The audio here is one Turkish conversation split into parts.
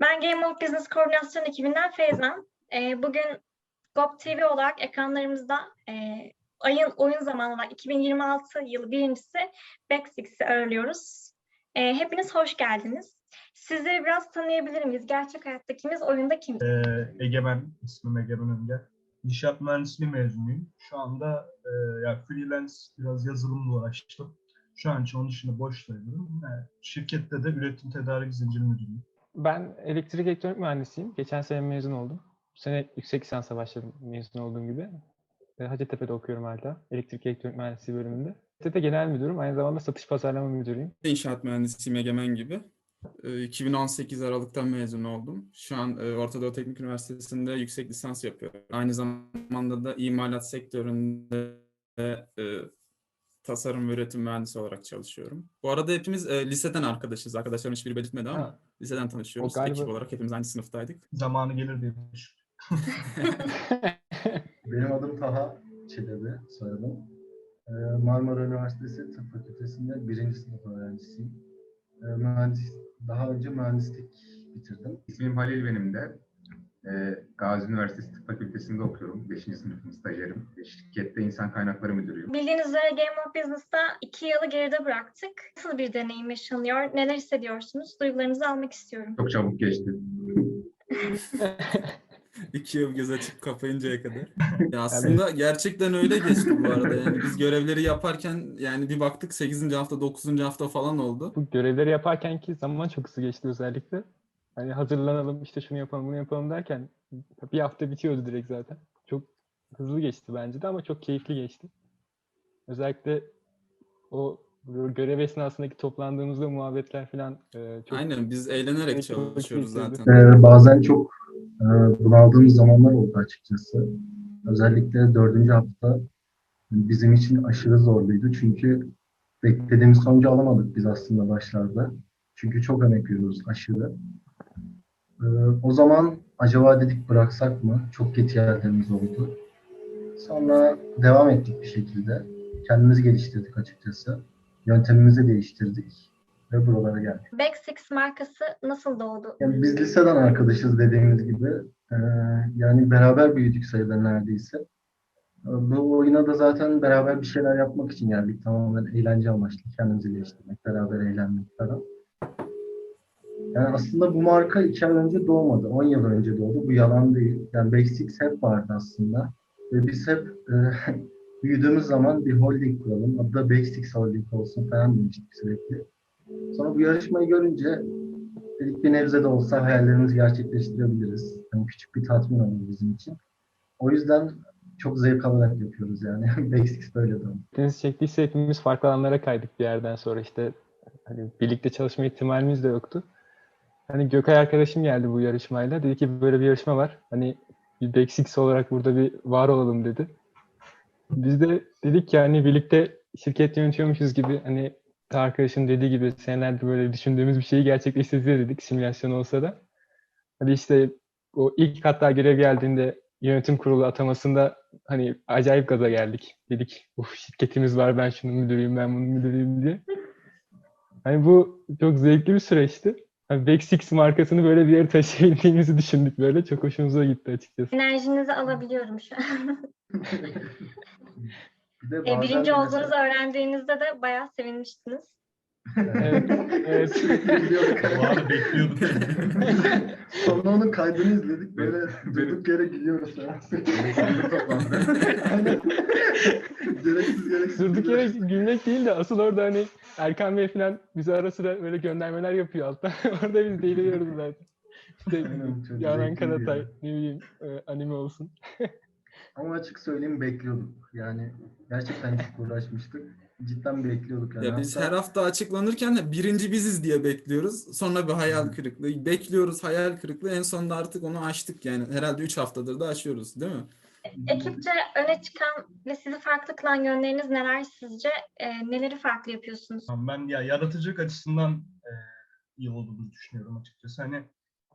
Ben Game of Business Koordinasyon ekibinden Feyzem. Ee, bugün GOP TV olarak ekranlarımızda e, ayın oyun zamanı olarak 2026 yılı birincisi Backsix'i ağırlıyoruz. E, hepiniz hoş geldiniz. Sizleri biraz tanıyabilir miyiz? Gerçek hayatta kimiz, oyunda kim? Ee, Egemen, ismim Egemen Önder. İnşaat mühendisliği mezunuyum. Şu anda e, ya freelance biraz yazılımla uğraştım. Şu an için onun dışında boş sayılırım. E, şirkette de üretim tedarik zinciri müdürüyüm. Ben elektrik elektronik mühendisiyim. Geçen sene mezun oldum. Bu sene yüksek lisansa başladım mezun olduğum gibi. E, Hacettepe'de okuyorum hala. Elektrik elektronik mühendisliği bölümünde. Hacettepe genel müdürüm. Aynı zamanda satış pazarlama müdürüyüm. İnşaat mühendisiyim Egemen gibi. Ee, 2018 Aralık'tan mezun oldum. Şu an e, Orta Doğu Teknik Üniversitesi'nde yüksek lisans yapıyorum. Aynı zamanda da imalat sektöründe e, tasarım ve üretim mühendisi olarak çalışıyorum. Bu arada hepimiz e, liseden arkadaşız. Arkadaşlarım hiçbiri belirtmedi ama Ha. liseden tanışıyoruz. O galiba- Ekip olarak hepimiz aynı sınıftaydık. Zamanı gelir diye düşünüyorum. Benim adım Taha Çelebi, soyadım. Ee, Marmara Üniversitesi Tıp Fakültesi'nde birinci sınıf öğrencisiyim. Ee, mühendis, daha önce mühendislik bitirdim. İsmim Halil benim de. Ee, Gazi Üniversitesi Tıp Fakültesi'nde okuyorum. 5. sınıfım stajyerim. Şirkette insan kaynakları müdürüyüm. Bildiğiniz üzere Game of Business'ta iki yılı geride bıraktık. Nasıl bir deneyim yaşanıyor? Neler hissediyorsunuz? Duygularınızı almak istiyorum. Çok çabuk geçti. İki yıl göz açıp kapayıncaya kadar. Ya aslında gerçekten öyle geçti bu arada. Yani biz görevleri yaparken yani bir baktık 8. hafta 9. hafta falan oldu. Bu görevleri yaparken ki zaman çok hızlı geçti özellikle. Hani hazırlanalım işte şunu yapalım bunu yapalım derken bir hafta bitiyordu direkt zaten. Çok hızlı geçti bence de ama çok keyifli geçti. Özellikle o görev esnasındaki toplandığımızda muhabbetler falan e, çok Aynen biz eğlenerek çalışıyoruz zaten. Ee, bazen çok e, bunaldığımız zamanlar oldu açıkçası. Özellikle dördüncü hafta bizim için aşırı zorluydu. Çünkü beklediğimiz sonucu alamadık biz aslında başlarda. Çünkü çok emek veriyoruz aşırı. Ee, o zaman acaba dedik bıraksak mı? Çok kötü yerlerimiz oldu. Sonra devam ettik bir şekilde. Kendimizi geliştirdik açıkçası. Yöntemimizi değiştirdik ve buralara geldik. Backsix markası nasıl doğdu? Yani biz liseden arkadaşız dediğimiz gibi. Ee, yani beraber büyüdük sayıda neredeyse. Ee, Bu oyuna da zaten beraber bir şeyler yapmak için geldik. Tamamen eğlence amaçlı. Kendimizi geliştirmek, beraber eğlenmek falan. Yani aslında bu marka iki ay önce doğmadı. 10 yıl önce doğdu. Bu yalan değil. Yani Basics hep vardı aslında. Ve biz hep e, büyüdüğümüz zaman bir holding kuralım. Adı da Basics Holding olsun falan demiştik sürekli. Sonra bu yarışmayı görünce dedik bir nebze de olsa hayallerimizi gerçekleştirebiliriz. Yani küçük bir tatmin olur bizim için. O yüzden çok zevk alarak yapıyoruz yani. Basics böyle de. Deniz çektiyse hepimiz farklı alanlara kaydık bir yerden sonra işte hani birlikte çalışma ihtimalimiz de yoktu. Hani Gökay arkadaşım geldi bu yarışmayla. Dedi ki böyle bir yarışma var. Hani bir Bexix olarak burada bir var olalım dedi. Biz de dedik ki hani birlikte şirket yönetiyormuşuz gibi hani arkadaşın dediği gibi senelerdir böyle düşündüğümüz bir şeyi gerçekleştireceğiz dedik simülasyon olsa da. Hani işte o ilk hatta görev geldiğinde yönetim kurulu atamasında hani acayip gaza geldik. Dedik uf şirketimiz var ben şunun müdürüyüm ben bunun müdürüyüm diye. Hani bu çok zevkli bir süreçti. Hani Bexix markasını böyle bir yere taşıyabildiğimizi düşündük böyle. Çok hoşumuza gitti açıkçası. Enerjinizi alabiliyorum şu an. Bir de E, birinci olduğunuzu öğrendiğinizde de bayağı sevinmiştiniz. Evet, evet. Arada bekliyorduk. Sonra onun kaydını izledik. Böyle durduk yere gülüyoruz. Aynen. Gereksiz gereksiz. Durduk yere gülmek değil de asıl orada hani Erkan Bey falan bize ara sıra böyle göndermeler yapıyor alttan. orada biz deliriyoruz zaten. İşte zevkliydi Karatay, ya. ne bileyim e, anime olsun. Ama açık söyleyeyim bekliyorduk. Yani gerçekten çok uğraşmıştık. Cidden bekliyorduk. Yani. Ya biz her hafta açıklanırken de birinci biziz diye bekliyoruz. Sonra bir hayal kırıklığı. Bekliyoruz hayal kırıklığı. En sonunda artık onu aştık yani. Herhalde 3 haftadır da aşıyoruz değil mi? Ekipçe öne çıkan ve sizi farklı kılan yönleriniz neler sizce? E, neleri farklı yapıyorsunuz? Ben ya yaratıcılık açısından e, iyi olduğumuzu düşünüyorum açıkçası. Hani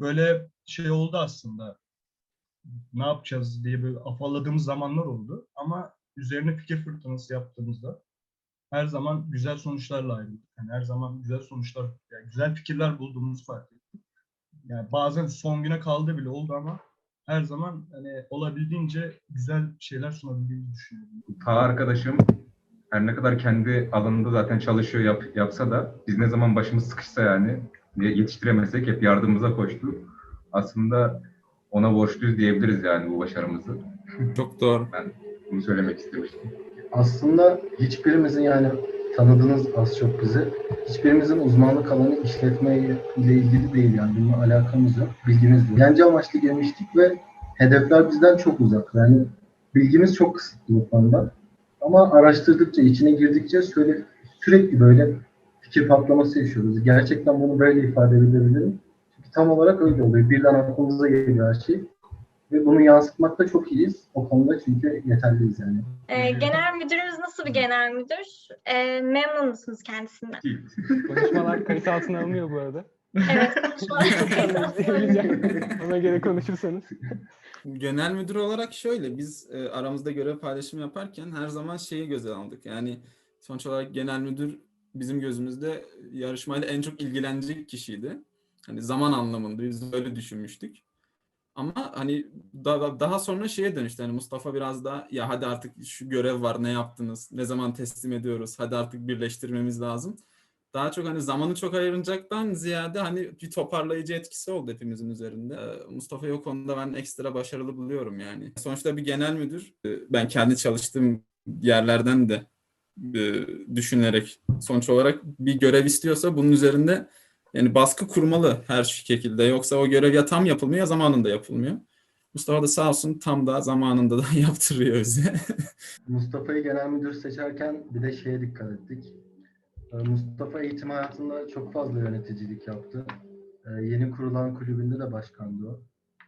böyle şey oldu aslında. Ne yapacağız diye böyle afalladığımız zamanlar oldu. Ama üzerine fikir fırtınası yaptığımızda her zaman güzel sonuçlarla ayrıldık. Yani her zaman güzel sonuçlar, yani güzel fikirler bulduğumuzu fark ettik. Yani bazen son güne kaldı bile oldu ama her zaman hani olabildiğince güzel şeyler sunabildiğimizi düşünüyorum. Ta arkadaşım her ne kadar kendi alanında zaten çalışıyor yap, yapsa da biz ne zaman başımız sıkışsa yani yetiştiremesek hep yardımımıza koştu. Aslında ona borçluyuz diyebiliriz yani bu başarımızı. Çok doğru. Bunu söylemek istemiştim. Aslında hiçbirimizin yani tanıdığınız az çok bizi, hiçbirimizin uzmanlık alanı işletme ile ilgili değil yani bununla alakamız yok, bilgimiz yok. Eğlence amaçlı gelmiştik ve hedefler bizden çok uzak. Yani bilgimiz çok kısıtlı bu konuda. Ama araştırdıkça, içine girdikçe sürekli, sürekli böyle fikir patlaması yaşıyoruz. Gerçekten bunu böyle ifade edebilirim. Çünkü tam olarak öyle oluyor. Birden aklımıza geliyor her şey. Ve bunu yansıtmakta çok iyiyiz. O konuda çünkü yeterliyiz yani. Ee, genel müdürümüz nasıl bir genel müdür? Ee, memnun musunuz kendisinden? Konuşmalar kayıt altına alınıyor bu arada. Evet, konuşmalar İzleyebileceğim. Ona göre konuşursanız. Genel müdür olarak şöyle biz e, aramızda görev paylaşımı yaparken her zaman şeyi göze aldık. Yani sonuç olarak genel müdür bizim gözümüzde yarışmayla en çok ilgilenecek kişiydi. Hani zaman anlamında biz öyle düşünmüştük. Ama hani daha, daha sonra şeye dönüştü. Hani Mustafa biraz da ya hadi artık şu görev var ne yaptınız? Ne zaman teslim ediyoruz? Hadi artık birleştirmemiz lazım. Daha çok hani zamanı çok ayıracaktan ziyade hani bir toparlayıcı etkisi oldu hepimizin üzerinde. Ee, Mustafa'yı o konuda ben ekstra başarılı buluyorum yani. Sonuçta bir genel müdür. e, Ben kendi çalıştığım yerlerden de e, düşünerek sonuç olarak bir görev istiyorsa bunun üzerinde yani baskı kurmalı her şekilde. Yoksa o görev ya tam yapılmıyor ya zamanında yapılmıyor. Mustafa da sağ olsun tam da zamanında da yaptırıyor bize. Mustafa'yı genel müdür seçerken bir de şeye dikkat ettik. Ee, Mustafa eğitim hayatında çok fazla yöneticilik yaptı. Ee, Yeni kurulan kulübünde de başkandı o.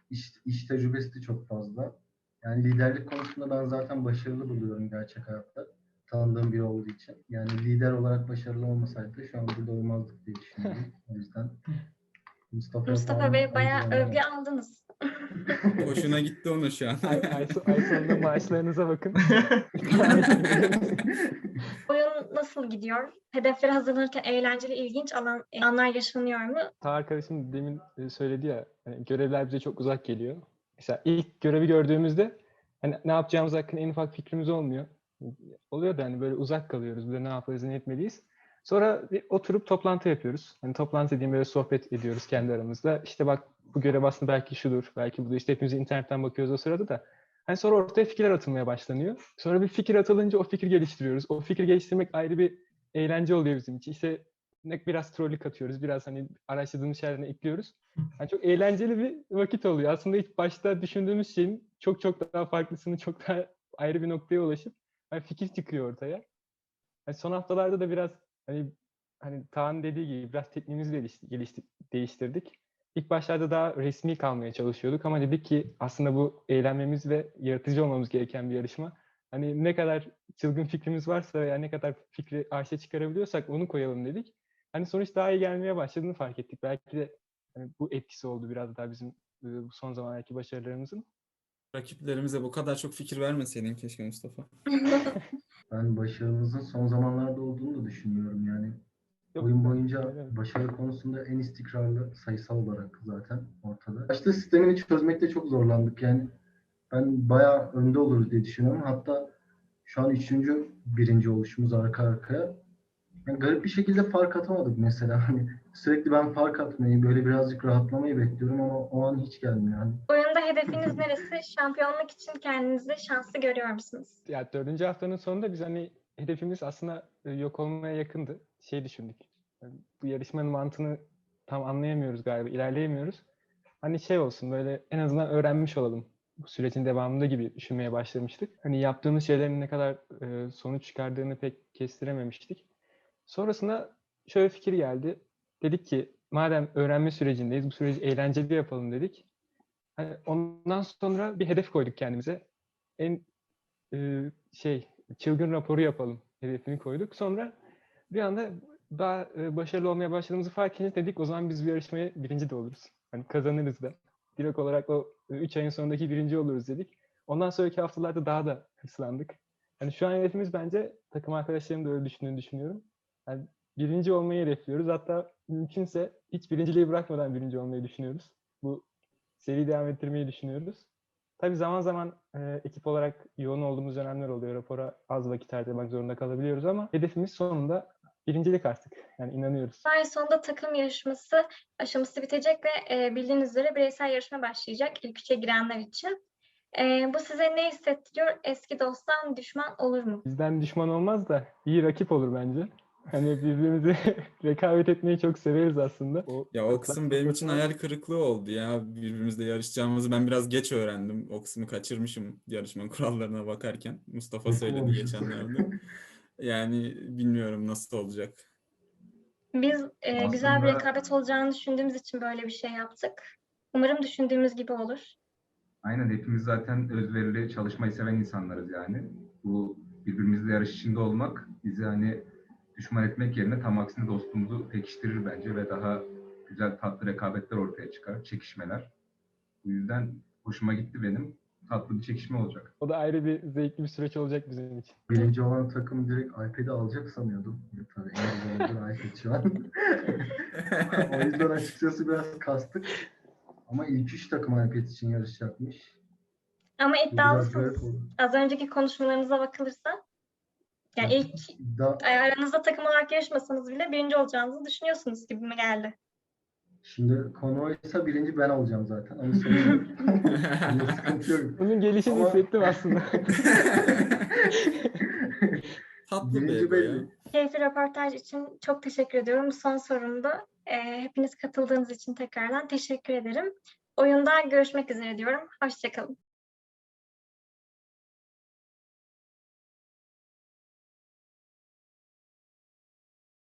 İş, iş tecrübesi de çok fazla. Yani liderlik konusunda ben zaten başarılı buluyorum gerçek hayatta. Tanıdığım biri olduğu için. Yani lider olarak başarılı olmasaydı şu an burada olmazdık diye düşünüyorum. O yüzden Mustafa, Mustafa Bey bayağı övgü aldınız. Hoşuna gitti onun şu an. Ay, ay, ay sonunda maaşlarınıza bakın. Oyun nasıl gidiyor? Hedeflere hazırlanırken eğlenceli, ilginç alan, anlar yaşanıyor mu? Ta arkadaşım demin e, söyledi ya hani görevler bize çok uzak geliyor. Mesela ilk görevi gördüğümüzde hani ne yapacağımız hakkında en ufak fikrimiz olmuyor. Oluyor da hani böyle uzak kalıyoruz. Burada ne yaparız, ne etmeliyiz. Sonra bir oturup toplantı yapıyoruz. Hani toplantı dediğim böyle sohbet ediyoruz kendi aramızda. İşte bak bu görev aslında belki şudur. Belki bu da işte hepimiz internetten bakıyoruz o sırada da. Hani sonra ortaya fikirler atılmaya başlanıyor. Sonra bir fikir atılınca o fikir geliştiriyoruz. O fikir geliştirmek ayrı bir eğlence oluyor bizim için. İşte biraz trollük atıyoruz, biraz hani araştırdığımız şeylerine ekliyoruz. Yani çok eğlenceli bir vakit oluyor. Aslında ilk başta düşündüğümüz şeyin çok çok daha farklısını çok daha ayrı bir noktaya ulaşıp hani fikir çıkıyor ortaya. Yani son haftalarda da biraz hani hani Kaan dediği gibi biraz tekniğimizi gelişti, gelişti, değiştirdik. İlk başlarda daha resmi kalmaya çalışıyorduk ama dedik ki aslında bu eğlenmemiz ve yaratıcı olmamız gereken bir yarışma. Hani ne kadar çılgın fikrimiz varsa veya ne kadar fikri arşa çıkarabiliyorsak onu koyalım dedik. Hani sonuç daha iyi gelmeye başladığını fark ettik. Belki de hani bu etkisi oldu biraz daha bizim bu son zamanlardaki başarılarımızın. Rakiplerimize bu kadar çok fikir vermeseydin keşke Mustafa. Ben başarımızın son zamanlarda olduğunu da düşünüyorum yani. Yok, Oyun boyunca başarı konusunda en istikrarlı sayısal olarak zaten ortada. Başta sistemini çözmekte çok zorlandık yani. Ben bayağı önde oluruz diye düşünüyorum. Hatta şu an üçüncü birinci oluşumuz arka arkaya. Yani garip bir şekilde fark atamadık mesela. Hani sürekli ben fark atmayı, böyle birazcık rahatlamayı bekliyorum ama o an hiç gelmiyor. Hani Oyunda hedefiniz neresi? Şampiyonluk için kendinizi şanslı görüyor musunuz? Ya dördüncü haftanın sonunda biz hani hedefimiz aslında e, yok olmaya yakındı. Şey düşündük. yani Bu yarışmanın mantığını tam anlayamıyoruz galiba, ilerleyemiyoruz. Hani şey olsun böyle en azından öğrenmiş olalım bu sürecin devamında gibi düşünmeye başlamıştık. Hani yaptığımız şeylerin ne kadar e, sonuç çıkardığını pek kestirememiştik. Sonrasında şöyle fikir geldi. Dedik ki madem öğrenme sürecindeyiz, bu süreci eğlenceli yapalım dedik. Hani ondan sonra bir hedef koyduk kendimize. En e, şey çılgın raporu yapalım hedefini koyduk. Sonra bir anda daha e, başarılı olmaya başladığımızı fark edince dedik o zaman biz bu yarışmaya birinci de oluruz. Hani kazanırız da. Direkt olarak o 3 ayın sonundaki birinci oluruz dedik. Ondan sonraki haftalarda daha da hırslandık. Hani şu an hedefimiz bence takım arkadaşlarım da öyle düşündüğünü düşünüyorum. Yani birinci olmayı hedefliyoruz. Hatta mümkünse hiç birinciliği bırakmadan birinci olmayı düşünüyoruz. Bu seri devam ettirmeyi düşünüyoruz. Tabii zaman zaman e, ekip olarak yoğun olduğumuz dönemler oluyor. Rapora az vakit harcamak zorunda kalabiliyoruz ama hedefimiz sonunda birincilik artık. Yani inanıyoruz. Ay sonunda takım yarışması aşaması bitecek ve e, bildiğiniz üzere bireysel yarışma başlayacak ilk üçe girenler için. E, bu size ne hissettiriyor? Eski dosttan düşman olur mu? Bizden düşman olmaz da iyi rakip olur bence. Hani birbirimizi rekabet etmeyi çok severiz aslında. O, Ya o kısım benim için hayal kırıklığı oldu ya. Birbirimizle yarışacağımızı ben biraz geç öğrendim. O kısmı kaçırmışım yarışma kurallarına bakarken. Mustafa söyledi geçenlerde. Yani bilmiyorum nasıl olacak. Biz e, güzel bir Aslında- rekabet olacağını düşündüğümüz için böyle bir şey yaptık. Umarım düşündüğümüz gibi olur. Aynen hepimiz zaten özverili çalışmayı seven insanlarız yani. Bu birbirimizle yarış içinde olmak bizi hani düşman etmek yerine tam aksine dostluğumuzu pekiştirir bence ve daha güzel tatlı rekabetler ortaya çıkar, çekişmeler. Bu yüzden hoşuma gitti benim. Tatlı bir çekişme olacak. o da ayrı bir zevkli bir süreç olacak bizim için. Birinci olan takım direkt iPad'i alacak sanıyordum. Tabii en güzel iPad şu an. o yüzden açıkçası biraz kastık. Ama ilk üç takım iPad için yarışacakmış. Ama iddialısınız. Az önceki konuşmalarınıza bakılırsa. Yani ilk İddia, aranızda takım olarak yarışmasanız bile birinci olacağınızı düşünüyorsunuz gibi mi geldi? şimdi konu oysa birinci ben olacağım zaten. Onu söyleyeyim. Bunda sıkıntı yok. Bunun gelişini Ama- hissettim aslında. Tatlı bir Birinci ego ya. belli. Keyifli röportaj için çok teşekkür ediyorum. Son sorumda. Ee, hepiniz katıldığınız için tekrardan teşekkür ederim. Oyunda görüşmek üzere diyorum. Hoşçakalın.